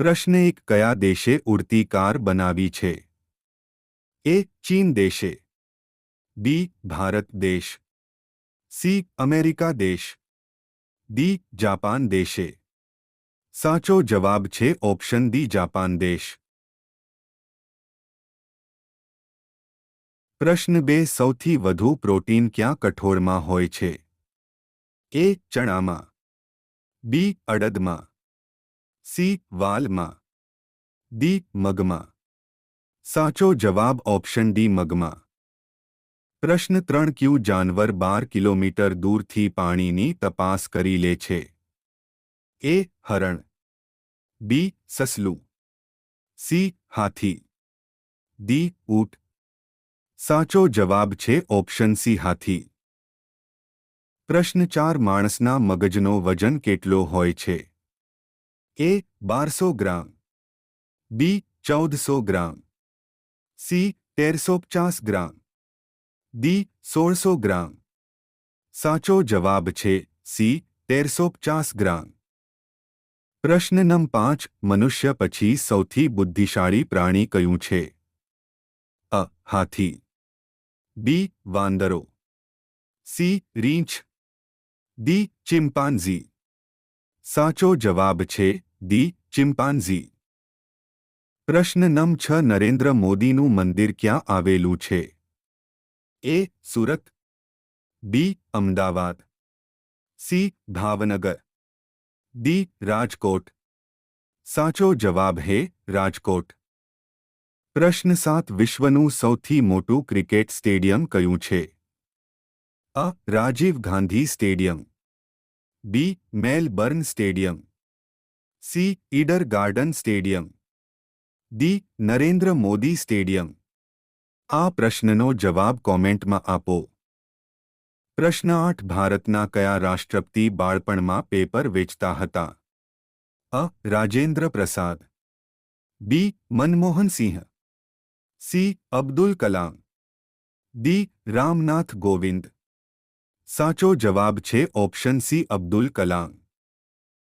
प्रश्न एक कया देशे उड़ती कार बना छे ए चीन देशे बी भारत देश सी अमेरिका देश डी जापान देशे साचो जवाब छे ऑप्शन डी जापान देश प्रश्न बे सौथी वधु प्रोटीन क्या कठोर में हो चना बी अड़द में સી વાલમાં ડી મગમાં સાચો જવાબ ઓપ્શન ડી મગમાં પ્રશ્ન ત્રણ ક્યુ જાનવર બાર કિલોમીટર દૂરથી પાણીની તપાસ કરી લે છે એ હરણ બી સસલું સી હાથી ડી ઊટ સાચો જવાબ છે ઓપ્શન સી હાથી પ્રશ્ન ચાર માણસના મગજનો વજન કેટલો હોય છે એ બારસો ગ્રામ બી ચૌદસો ગ્રામ સી તેરસો પચાસ ગ્રામ ડી સોળસો ગ્રામ સાચો જવાબ છે સી તેરસો પચાસ ગ્રામ પ્રશ્ન નંબર પાંચ મનુષ્ય પછી સૌથી બુદ્ધિશાળી પ્રાણી કયું છે અ હાથી બી વાંદરો સી રીંછ ડી ચિમ્પાન્ઝી સાચો જવાબ છે डी चिंपानजी प्रश्न नम 6 नरेंद्र मोदी નું મંદિર ક્યાં આવેલું છે A Surat B Ahmedabad C Bhavnagar D Rajkot સાચો જવાબ છે રાજકોટ પ્રશ્ન 7 વિશ્વનું સૌથી મોટું ક્રિકેટ સ્ટેડિયમ કયું છે A Rajiv Gandhi stadium B Melbourne stadium C Eden garden stadium D Narendra Modi stadium आ प्रश्ननों जवाब कॉमेंट में आपो प्रश्न आठ भारतना कया राष्ट्रपति बाढ़पण में पेपर वेचता था A Rajendra Prasad D Manmohan Singh C Abdul Kalam D Ramnath Govind साचो जवाब छे ऑप्शन सी अब्दुल कलाम